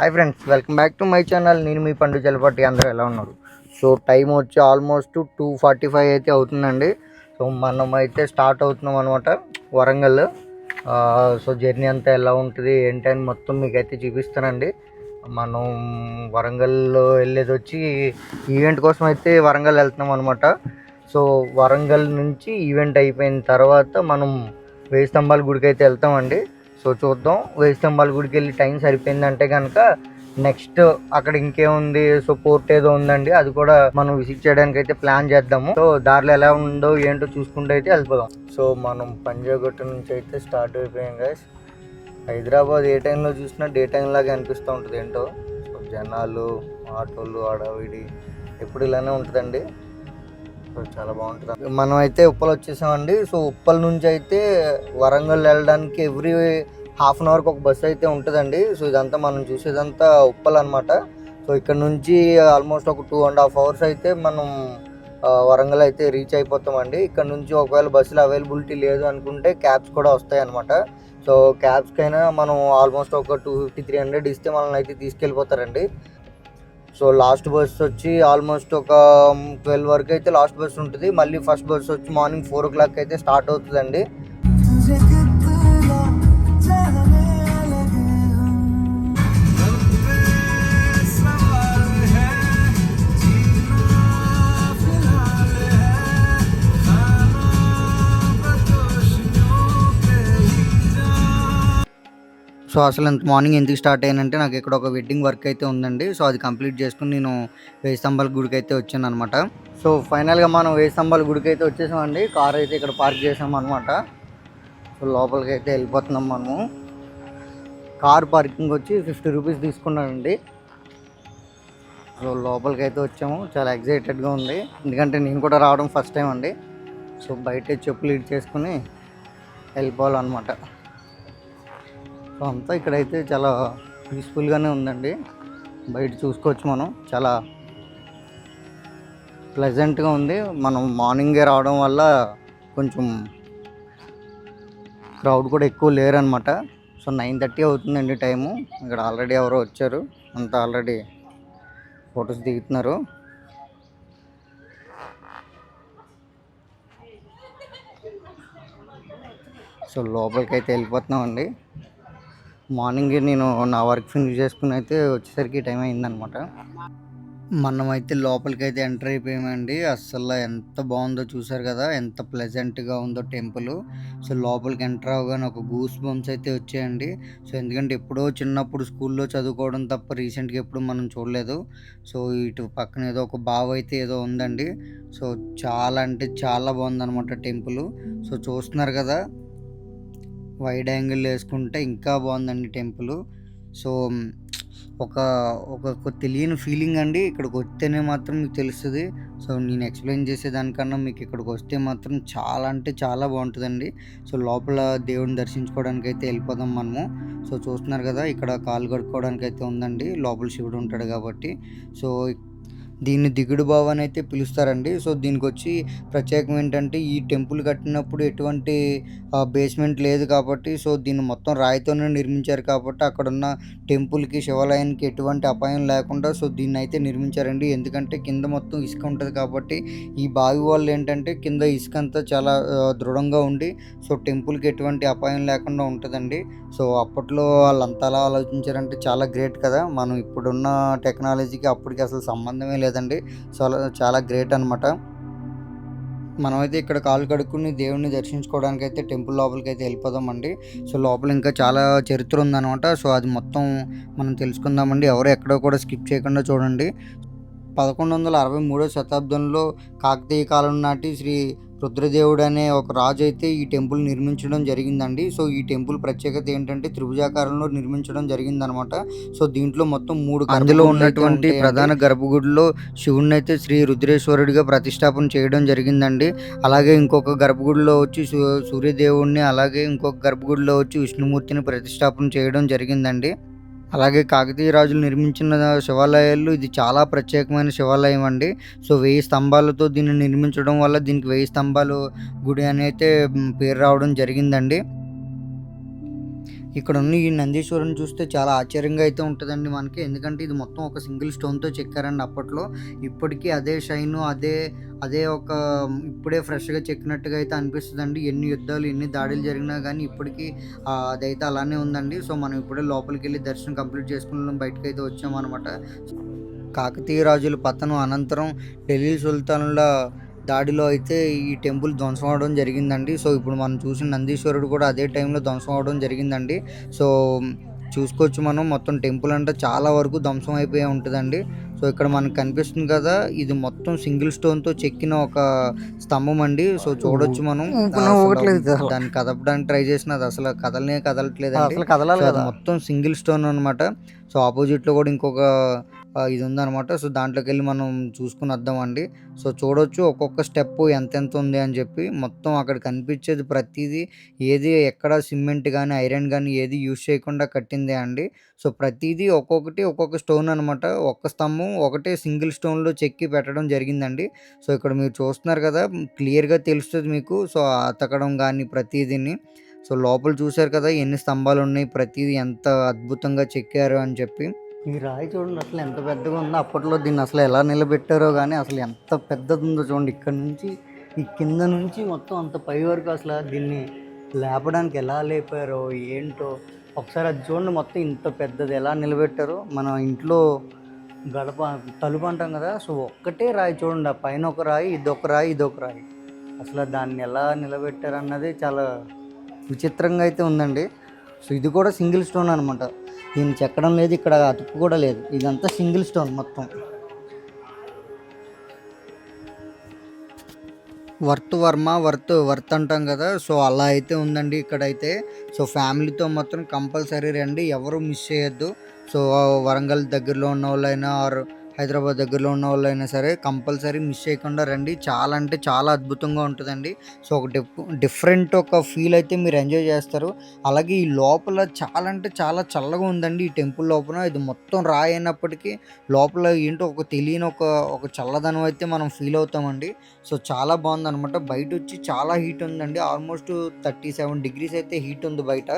Hi friends welcome back to my channel నేను మీ పండు చలపట్టి అందరూ ఎలా ఉన్నారు? సో టైం వచ్చి ఆల్మోస్ట్ టూ ఫార్టీ ఫైవ్ అయితే అవుతుందండి. సో మనం అయితే స్టార్ట్ అవుతున్నాం అనమాట వరంగల్. సో జర్నీ అంతా ఎలా ఉంటుంది ఏంటి అని మొత్తం మీకైతే చూపిస్తానండి. మనం వరంగల్లో వెళ్ళేది వచ్చి ఈవెంట్ కోసం అయితే వరంగల్ వెళ్తున్నాం అనమాట సో వరంగల్ నుంచి ఈవెంట్ అయిపోయిన తర్వాత మనం వేయి స్తంభాల గుడికి అయితే వెళ్తామండి. సో చూద్దాం. వేయి స్తంభాల గుడికి వెళ్ళి టైం సరిపోయిందంటే కనుక నెక్స్ట్ అక్కడ ఇంకేముంది? సో పోర్ట్ ఏదో ఉందండి. అది కూడా మనం విజిట్ చేయడానికి అయితే ప్లాన్ చేద్దాము. సో దారిలో ఎలా ఉందో ఏంటో చూసుకుంటూ అయితే వెళ్ళిపోదాం. సో మనం పంజాగుట్ట నుంచి అయితే స్టార్ట్ అయిపోయాం గైస్ హైదరాబాద్ ఏ టైంలో చూసినా డే టైం లాగా అనిపిస్తూ ఉంటుంది ఏంటో. జనాలు ఆటోలు అడవిడి ఎప్పుడు ఇలానే ఉంటుందండి. చాలా బాగుంటుంది. మనం అయితే ఉప్పల్ వచ్చేసామండి. సో ఉప్పల్ నుంచి అయితే వరంగల్ వెళ్ళడానికి ఎవ్రీ హాఫ్ అన్ అవర్కి ఒక బస్సు అయితే ఉంటుందండి. సో ఇదంతా మనం చూసేదంతా ఉప్పల్ అనమాట సో ఇక్కడ నుంచి ఆల్మోస్ట్ ఒక టూ అండ్ హాఫ్ అవర్స్ అయితే మనం వరంగల్ అయితే రీచ్ అయిపోతామండి. ఇక్కడ నుంచి ఒకవేళ బస్సులు అవైలబిలిటీ లేదు అనుకుంటే క్యాబ్స్ కూడా వస్తాయి అనమాట సో క్యాబ్స్కైనా మనం ఆల్మోస్ట్ ఒక టూ ఫిఫ్టీ త్రీ హండ్రెడ్ ఇస్తే మనల్ని అయితే తీసుకెళ్ళిపోతారండి. సో లాస్ట్ బస్ వచ్చి ఆల్మోస్ట్ ఒక ట్వెల్వ్ వరకు అయితే లాస్ట్ బస్ ఉంటుంది. మళ్ళీ ఫస్ట్ బస్ వచ్చి మార్నింగ్ ఫోర్ ఓ క్లాక్ అయితే స్టార్ట్ అవుతుందండి. సో అసలు ఇంత మార్నింగ్ ఎందుకు స్టార్ట్ అయ్యానంటే నాకు ఇక్కడ ఒక వెడ్డింగ్ వర్క్ అయితే ఉందండి. సో అది కంప్లీట్ చేసుకుని నేను వేయి స్తంభాల గుడికి అయితే వచ్చాను అనమాట సో ఫైనల్గా మనం వేయి స్తంభాల గుడికి అయితే వచ్చేసామండి. కార్ అయితే ఇక్కడ పార్క్ చేసాం అనమాట సో లోపలికి అయితే వెళ్ళిపోతున్నాం మనము. కార్ పార్కింగ్ వచ్చి ఫిఫ్టీ రూపీస్ తీసుకున్నానండి సో లోపలికి అయితే వచ్చాము. చాలా ఎగ్జైటెడ్గా ఉంది. ఎందుకంటే నేను కూడా రావడం ఫస్ట్ టైం అండి. సో బయట చెప్పులు ఇడ్ చేసుకుని వెళ్ళిపోవాలన్నమాట. సో అంతా ఇక్కడైతే చాలా పీస్ఫుల్గానే ఉందండి. బయట చూసుకోవచ్చు మనం. చాలా ప్లెజెంట్గా ఉంది. మనం మార్నింగే రావడం వల్ల కొంచెం క్రౌడ్ కూడా ఎక్కువ లేరనమాట సో నైన్ థర్టీ అవుతుందండి టైము. ఇక్కడ ఆల్రెడీ ఎవరో వచ్చారు. అంతా ఆల్రెడీ ఫొటోస్ దిగుతున్నారు. సో లోపలికి అయితే వెళ్ళిపోతున్నామండి. మార్నింగ్ నేను నా వర్క్ ఫినిష్ చేసుకుని అయితే వచ్చేసరికి టైం అయిందనమాట. మనమైతే లోపలికి అయితే ఎంటర్ అయిపోయామండి. అస్సలు ఎంత బాగుందో చూసారు కదా ఎంత ప్లెజెంట్గా ఉందో టెంపుల్. సో లోపలికి ఎంటర్ అవగానే ఒక గూస్ బంప్స్ అయితే వచ్చాయండి. సో ఎందుకంటే ఎప్పుడో చిన్నప్పుడు స్కూల్లో చదువుకోవడం తప్ప రీసెంట్గా ఎప్పుడు మనం చూడలేదు. సో ఇటు పక్కన ఏదో ఒక బావ అయితే ఏదో ఉందండి. సో చాలా అంటే చాలా బాగుందన్నమాట టెంపుల్. సో చూస్తున్నారు కదా వైడ్ యాంగిల్ వేసుకుంటే ఇంకా బాగుందండి టెంపుల్. సో ఒక ఒక ఒక తెలియని ఫీలింగ్ అండి. ఇక్కడికి వస్తేనే మాత్రం మీకు తెలుస్తుంది. సో నేను ఎక్స్ప్లెయిన్ చేసేదానికన్నా మీకు ఇక్కడికి వస్తే మాత్రం చాలా అంటే చాలా బాగుంటుందండి. సో లోపల దేవుడిని దర్శించుకోవడానికి అయితే వెళ్ళిపోదాం మనము. సో చూస్తున్నారు కదా ఇక్కడ కాలు కడుక్కోవడానికి అయితే ఉందండి. లోపల శివుడు ఉంటాడు కాబట్టి. సో దీన్ని దిగుడు బావ అని అయితే పిలుస్తారండి. సో దీనికి వచ్చి ప్రత్యేకం ఏంటంటే ఈ టెంపుల్ కట్టినప్పుడు ఎటువంటి బేస్మెంట్ లేదు కాబట్టి సో దీన్ని మొత్తం రాయితోనే నిర్మించారు కాబట్టి అక్కడ ఉన్న టెంపుల్కి శివాలయానికి ఎటువంటి అపాయం లేకుండా సో దీన్ని అయితే నిర్మించారండి. ఎందుకంటే కింద మొత్తం ఇసుక ఉంటుంది కాబట్టి ఈ బావి వాళ్ళు ఏంటంటే కింద ఇసుక అంతా చాలా దృఢంగా ఉండి సో టెంపుల్కి ఎటువంటి అపాయం లేకుండా ఉంటుందండి. సో అప్పట్లో వాళ్ళంతా అలా ఆలోచించారంటే చాలా గ్రేట్ కదా. మనం ఇప్పుడున్న టెక్నాలజీకి అప్పటికి అసలు సంబంధమే లేదండి. సో చాలా గ్రేట్ అనమాట మనమైతే ఇక్కడ కాలు కడుక్కుని దేవుడిని దర్శించుకోవడానికి అయితే టెంపుల్ లోపలికి అయితే వెళ్ళిపోదామండి. సో లోపల ఇంకా చాలా చరిత్ర ఉందన్నమాట. సో అది మొత్తం మనం తెలుసుకుందామండి. ఎవరు ఎక్కడో కూడా స్కిప్ చేయకుండా చూడండి. పదకొండు వందల అరవై మూడో శతాబ్దంలో కాకతీయ కాలం నాటి శ్రీ రుద్రదేవుడు అనే ఒక రాజు అయితే ఈ టెంపుల్ నిర్మించడం జరిగిందండి. సో ఈ టెంపుల్ ప్రత్యేకత ఏంటంటే త్రిభుజాకారంలో నిర్మించడం జరిగిందనమాట. సో దీంట్లో మొత్తం మూడు అందులో ఉన్నటువంటి ప్రధాన గర్భగుడిలో శివుడిని అయితే శ్రీ రుద్రేశ్వరుడిగా ప్రతిష్టాపన చేయడం జరిగిందండి. అలాగే ఇంకొక గర్భగుడిలో వచ్చి సూర్యదేవుడిని అలాగే ఇంకొక గర్భగుడిలో వచ్చి విష్ణుమూర్తిని ప్రతిష్టాపన చేయడం జరిగిందండి. అలాగే కాకతీయ రాజులు నిర్మించిన శివాలయాలు ఇది చాలా ప్రత్యేకమైన శివాలయం అండి. సో వెయ్యి స్తంభాలతో దీన్ని నిర్మించడం వల్ల దీనికి వెయ్యి స్తంభాలు గుడి అని అయితే పేరు రావడం జరిగిందండి. ఇక్కడ ఉన్న ఈ నందీశ్వరుని చూస్తే చాలా ఆశ్చర్యంగా అయితే ఉంటుందండి మనకి. ఎందుకంటే ఇది మొత్తం ఒక సింగిల్ స్టోన్తో చెక్కారండి అప్పట్లో. ఇప్పటికీ అదే షైన్ అదే అదే ఒక ఇప్పుడే ఫ్రెష్గా చెక్కినట్టుగా అయితే అనిపిస్తుందండి. ఎన్ని యుద్ధాలు ఎన్ని దాడులు జరిగినా కానీ ఇప్పటికీ అదైతే అలానే ఉందండి. సో మనం ఇప్పుడే లోపలికి వెళ్ళి దర్శనం కంప్లీట్ చేసుకుని బయటకు అయితే వచ్చామన్నమాట. కాకతీయ రాజుల పతనం అనంతరం ఢిల్లీ సుల్తానుల దాడిలో అయితే ఈ టెంపుల్ ధ్వంసం అవడం జరిగిందండి. సో ఇప్పుడు మనం చూసిన నందీశ్వరుడు కూడా అదే టైంలో ధ్వంసం అవడం జరిగిందండి. సో చూసుకోవచ్చు మనం. మొత్తం టెంపుల్ అంటే చాలా వరకు ధ్వంసం అయిపోయి ఉంటుందండి. సో ఇక్కడ మనకు కనిపిస్తుంది కదా ఇది మొత్తం సింగిల్ స్టోన్తో చెక్కిన ఒక స్తంభం అండి. సో చూడొచ్చు మనం. దాన్ని కదపడానికి ట్రై చేసినది అసలు కదలనే కదలట్లేదు అది మొత్తం సింగిల్ స్టోన్ అనమాట సో ఆపోజిట్లో కూడా ఇంకొక ఇది ఉందన్నమాట సో దాంట్లోకి వెళ్ళి మనం చూసుకుని వద్దామండి సో చూడొచ్చు ఒక్కొక్క స్టెప్ ఎంతెంత ఉంది అని చెప్పి. మొత్తం అక్కడ కనిపించేది ప్రతిదీ ఏది ఎక్కడ సిమెంట్ కానీ ఐరన్ కానీ ఏది యూజ్ చేయకుండా కట్టిందే అండి. సో ప్రతిదీ ఒక్కొక్కటి ఒక్కొక్క స్టోన్ అనమాట ఒక్క స్తంభం ఒకటే సింగిల్ స్టోన్లో చెక్కి పెట్టడం జరిగిందండి. సో ఇక్కడ మీరు చూస్తున్నారు కదా క్లియర్గా తెలుస్తుంది మీకు. సో అతకడం కానీ ప్రతిదీని. సో లోపల చూశారు కదా ఎన్ని స్తంభాలు ఉన్నాయి ప్రతిదీ ఎంత అద్భుతంగా చెక్కారు అని చెప్పి. ఈ రాయి చూడండి అసలు ఎంత పెద్దగా ఉందో. అప్పట్లో దీన్ని అసలు ఎలా నిలబెట్టారో కానీ అసలు ఎంత పెద్దది ఉందో చూడండి. ఇక్కడ నుంచి ఈ కింద నుంచి మొత్తం అంత పై వరకు అసలు దీన్ని లేపడానికి ఎలా లేపారో ఏంటో. ఒకసారి అది చూడండి మొత్తం ఇంత పెద్దది ఎలా నిలబెట్టారో. మన ఇంట్లో గడప తలుపు అంటాం కదా సో ఒక్కటే రాయి చూడండి. ఆ పైన ఒక రాయి ఇదొక రాయి ఇదొక రాయి. అసలు దాన్ని ఎలా నిలబెట్టారన్నది చాలా విచిత్రంగా అయితే ఉందండి. సో ఇది కూడా సింగిల్ స్టోన్ అనమాట దీన్ని చెక్కడం లేదు ఇక్కడ అతుకు కూడా లేదు. ఇదంతా సింగిల్ స్టోన్ మొత్తం. వర్త్ వర్మ వర్త్ వర్త్ అంటాం కదా. సో అలా అయితే ఉందండి ఇక్కడైతే. సో ఫ్యామిలీతో మాత్రం కంపల్సరీ రండి. ఎవరు మిస్ చేయొద్దు. సో వరంగల్ దగ్గరలో ఉన్న వాళ్ళైనా ఆర్ హైదరాబాద్ దగ్గరలో ఉన్న వాళ్ళైనా సరే కంపల్సరీ మిస్ చేయకుండా రండి. చాలా అంటే చాలా అద్భుతంగా ఉంటుందండి. సో ఒక డిఫ్ డిఫరెంట్ ఒక ఫీల్ అయితే మీరు ఎంజాయ్ చేస్తారు. అలాగే ఈ లోపల చాలా అంటే చాలా చల్లగా ఉందండి ఈ టెంపుల్ లోపల. ఇది మొత్తం రాయి అయినప్పటికీ లోపల ఏంటో ఒక తెలియని ఒక ఒక చల్లదనం అయితే మనం ఫీల్ అవుతామండి. సో చాలా బాగుందనమాట బయట వచ్చి చాలా హీట్ ఉందండి. ఆల్మోస్ట్ థర్టీ సెవెన్ డిగ్రీస్ అయితే హీట్ ఉంది బయట.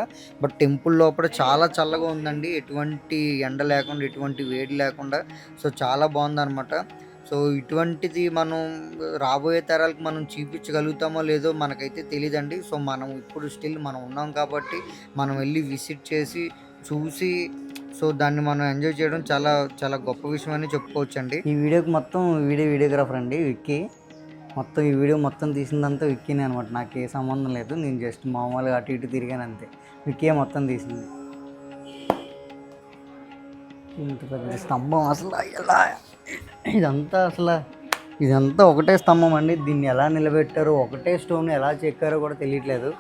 బట్ టెంపుల్ లోపల చాలా చల్లగా ఉందండి. ఎటువంటి ఎండ లేకుండా ఎటువంటి వేడి లేకుండా. సో చాలా చాలా బాగుందనమాట సో ఇటువంటిది మనం రాబోయే తరాలకు మనం చూపించగలుగుతామో లేదో మనకైతే తెలియదండి సో మనం ఇప్పుడు స్టిల్ మనం ఉన్నాం కాబట్టి మనం వెళ్ళి విజిట్ చేసి చూసి సో దాన్ని మనం ఎంజాయ్ చేయడం చాలా చాలా గొప్ప విషయం అని చెప్పుకోవచ్చండి. ఈ వీడియోకి మొత్తం వీడియో వీడియోగ్రాఫర్ అండి విక్కీ. మొత్తం ఈ వీడియో మొత్తం తీసిందంతా విక్కీనే అనమాట నాకు ఏ సంబంధం లేదు. నేను జస్ట్ మామూలుగా అటు ఇటు తిరిగాను అంతే. విక్కీ మొత్తం తీసింది. ఇంత పెద్ద స్తంభం అసలు ఎలా? ఇదంతా అసలు ఇదంతా ఒకటే స్తంభం అండి. దీన్ని ఎలా నిలబెట్టారో ఒకటే స్టోన్ ఎలా చెక్కారో కూడా తెలియట్లేదు.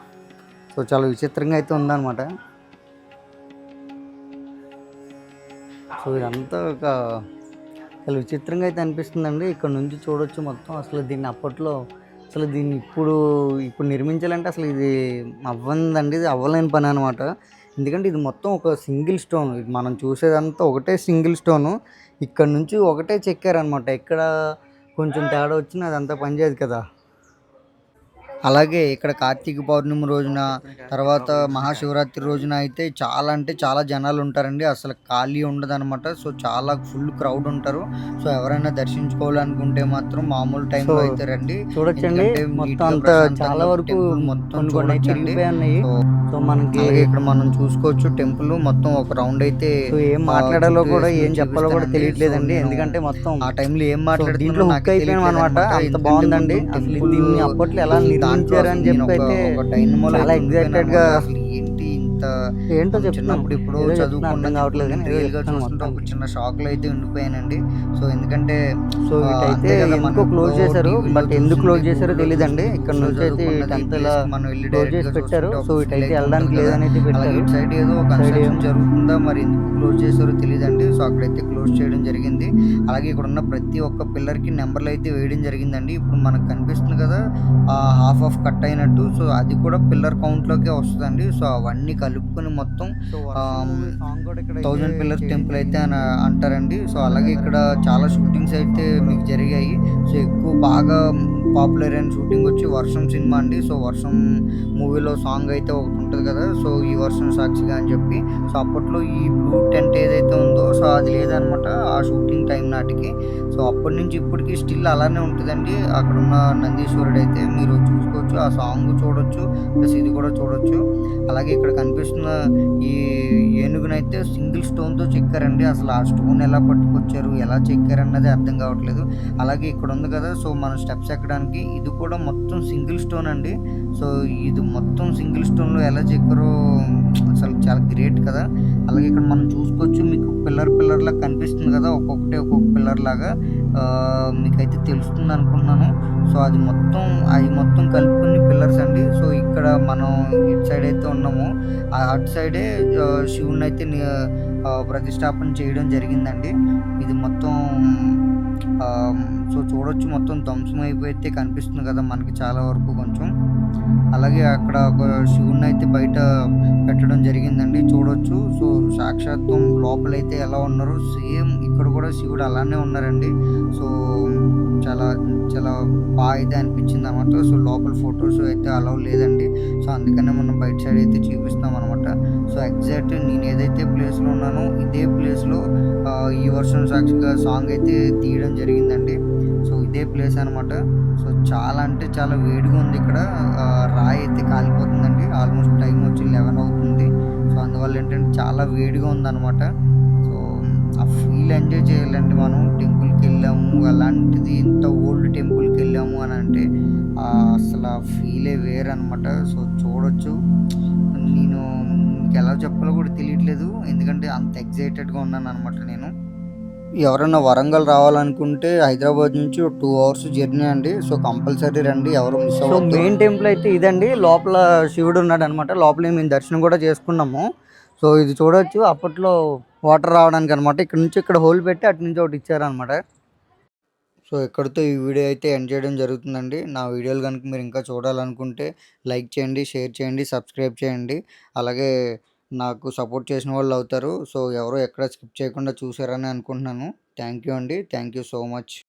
సో చాలా విచిత్రంగా అయితే ఉందన్నమాట. సో ఇదంతా ఒక చాలా విచిత్రంగా అయితే అనిపిస్తుందండి. ఇక్కడ నుంచి చూడొచ్చు మొత్తం. అసలు దీన్ని అప్పట్లో అసలు దీన్ని ఇప్పుడు ఇప్పుడు నిర్మించాలంటే అసలు ఇది అవ్వందండి. ఇది అవ్వలేని పని అనమాట ఎందుకంటే ఇది మొత్తం ఒక సింగిల్ స్టోన్. మనం చూసేదంతా ఒకటే సింగిల్ స్టోను. ఇక్కడ నుంచి ఒకటే చెక్కారనమాట ఎక్కడ కొంచెం తేడా వచ్చినా అదంతా పనిచేయదు కదా. అలాగే ఇక్కడ కార్తీక పౌర్ణమి రోజున తర్వాత మహాశివరాత్రి రోజున అయితే చాలా అంటే చాలా జనాలు ఉంటారండి. అసలు ఖాళీ ఉండదన్నమాట. సో చాలా ఫుల్ క్రౌడ్ ఉంటారు. సో ఎవరైనా దర్శించుకోవాలనుకుంటే మాత్రం మామూలు టైంలో అయితే రండి. చూడొచ్చండి. మొత్తం చాలా వరకు మొత్తం చూడొచ్చండి. సో మనకి అలాగే ఇక్కడ మనం చూసుకోవచ్చు టెంపుల్ మొత్తం ఒక రౌండ్ అయితే ఏం మాట్లాడాలో కూడా ఏం చెప్పాలో కూడా. తెలియట్లేదండి. ఎందుకంటే మొత్తం ఆ టైంలో ఏం నాకే అయిపోయాం అనమాట. అంత బాగుందండి. అసలు దీన్ని అప్పట్లో ఎలా నేను చెప్పి అయితే చాలా ఉండిపోయాను గా అసలు ఏంటి చిన్నప్పుడు ఇప్పుడు చదువుకున్న అర్థం కావట్లేదు కానీ ఏదో రియల్గా చెప్తున్నాను చూస్తుంటే ఒక. చిన్న షాక్లో అయితే ఉండిపోయానండి. సో ఎందుకంటే సో అంతే కదా ఎందుకో క్లోజ్ చేశారు? బట్ ఎందుకు క్లోజ్ చేశారో తెలియదండి చూస్తుంటే ఇక్కడ నుంచి అయితే కి మనం వెళ్ళి క్లోజ్ చేసి పెట్టారు. సో ఇటైతే feel అయితే వెళ్ళడానికి. లేదనేది పెట్టారు. ఇటు సైడ్ ఏదో సైడ్ కన్స్ట్రక్షన్. జరుగుతుందా? మరి ఎందుకు క్లోజ్ చేశారో తెలియదండి సో అక్కడైతే క్లోజ్ చేయడం జరిగింది. అలాగే ఇక్కడ ఉన్న ప్రతి ఒక్క పిల్లర్కి నెంబర్లు అయితే వేయడం జరిగిందండి. ఇప్పుడు మనకు కనిపిస్తుంది కదా హాఫ్ ఆఫ్ కట్ అయినట్టు. సో అది కూడా పిల్లర్ కౌంట్ లోకే వస్తుందండి. సో అవన్నీ కలుపుకొని మొత్తం థౌజండ్ పిల్లర్స్ టెంపుల్ అయితే అని అంటారండి. సో అలాగే ఇక్కడ చాలా షూటింగ్స్ అయితే మీకు జరిగాయి. సో ఎక్కువ బాగా పాపులర్ అయిన షూటింగ్ వచ్చి వర్షం సినిమా అండి. సో వర్షం మూవీలో సాంగ్ అయితే ఒకటి ఉంటుంది కదా సో ఈ వర్షం సాక్షిగా అని చెప్పి. సో అప్పట్లో ఈ బ్లూ టెంట్ ఏదైతే ఉందో అది లేదనమాట ఆ షూటింగ్ టైం నాటికి. సో అప్పటి నుంచి ఇప్పటికీ స్టిల్ అలానే ఉంటుందండి. అక్కడ ఉన్న నందీశ్వరుడు అయితే మీరు చూసుకోవచ్చు ఆ సాంగ్ చూడొచ్చు ప్లస్ ఇది కూడా చూడొచ్చు. అలాగే ఇక్కడ కనిపిస్తున్న ఈ ఏనుగునైతే సింగిల్ స్టోన్తో చెక్కారండి. అసలు ఆ స్టోన్ ఎలా పట్టుకొచ్చారు ఎలా చెక్కారన్నది అర్థం కావట్లేదు. అలాగే ఇక్కడ ఉంది కదా సో మనం స్టెప్స్ ఎక్కడానికి ఇది కూడా మొత్తం సింగిల్ స్టోన్ అండి. సో ఇది మొత్తం సింగిల్ స్టోన్లో ఎలా చెక్కారో అసలు చాలా గ్రేట్ కదా. అలాగే ఇక్కడ మనం చూసుకోవచ్చు మీకు పిల్లర్ పిల్లర్ లాగా కనిపిస్తుంది కదా ఒక్కొక్కటి ఒక్కొక్క పిల్లర్ లాగా. మీకైతే తెలుస్తుంది అనుకుంటున్నాను. సో అది మొత్తం అది మొత్తం కలుపుకుని పిల్లర్స్ అండి. సో ఇక్కడ మనం ఇటు సైడ్ అయితే ఉన్నామో. అటు సైడే ఆ, శివుని అయితే ప్రతిష్టాపన చేయడం జరిగిందండి. ఇది మొత్తం సో చూడొచ్చు మొత్తం ధ్వంసం అయిపోయితే కనిపిస్తుంది కదా మనకి చాలా వరకు కొంచెం. అలాగే అక్కడ ఒక శివుణ్ణి అయితే బయట పెట్టడం జరిగిందండి చూడొచ్చు. సో సాక్షాత్వం లోపలైతే ఎలా ఉన్నారో సేమ్ ఇక్కడ కూడా శివుడు అలానే ఉన్నారండి. సో చాలా చాలా బాగా అయితే అనిపించింది అనమాట సో లోపల ఫొటోస్ అయితే అలవ్ లేదండి. సో అందుకనే మనం బయట సైడ్ అయితే చూపిస్తాం అనమాట సో ఎగ్జాక్ట్ నేను ఏదైతే ప్లేస్లో ఉన్నానో ఇదే ప్లేస్లో ఈ వర్షం సాక్షిగా సాంగ్ అయితే తీయడం జరిగిందండి. ఇదే ప్లేస్ అనమాట సో చాలా అంటే చాలా వేడిగా ఉంది ఇక్కడ. రాయి అయితే కాలిపోతుందండి. ఆల్మోస్ట్ టైం వచ్చి లెవెన్ అవుతుంది. సో అందువల్ల ఏంటంటే చాలా వేడిగా ఉందన్నమాట. సో ఆ ఫీల్ ఎంజాయ్ చేయాలండి మనం. టెంపుల్కి వెళ్ళాము. అలాంటిది ఇంత ఓల్డ్ టెంపుల్కి వెళ్ళాము అని అంటే అసలు ఆ ఫీలే వేరనమాట సో చూడొచ్చు. నేను మీకు ఎలా చెప్పాలో కూడా తెలియట్లేదు. ఎందుకంటే అంత ఎగ్జైటెడ్గా ఉన్నాను అనమాట నేను. ఎవరైనా వరంగల్ రావాలనుకుంటే హైదరాబాద్ నుంచి టూ అవర్స్ జర్నీ అండి. సో కంపల్సరీ రండి ఎవరు మిస్ సో మెయిన్ టెంపుల్ అయితే ఇదండి. లోపల శివుడు ఉన్నాడు అనమాట లోపల మేము దర్శనం కూడా చేసుకున్నాము. సో ఇది చూడొచ్చు. అప్పట్లో వాటర్ రావడానికి అనమాట. ఇక్కడ నుంచి ఇక్కడ హోల్ పెట్టి అటు నుంచి ఒకటి ఇచ్చారనమాట. సో ఇక్కడితో ఈ వీడియో అయితే ఎండ్ చేయడం జరుగుతుందండి. నా వీడియోలు కనుక మీరు ఇంకా చూడాలనుకుంటే లైక్ చేయండి షేర్ చేయండి సబ్స్క్రైబ్ చేయండి. అలాగే నాకు సపోర్ట్ చేసిన వాళ్ళు అవుతారు. సో ఎవరు ఎక్కడ స్కిప్ చేయకుండా చూసారని అనుకుంటున్నాను. థ్యాంక్ యూ అండి. Thank you so much.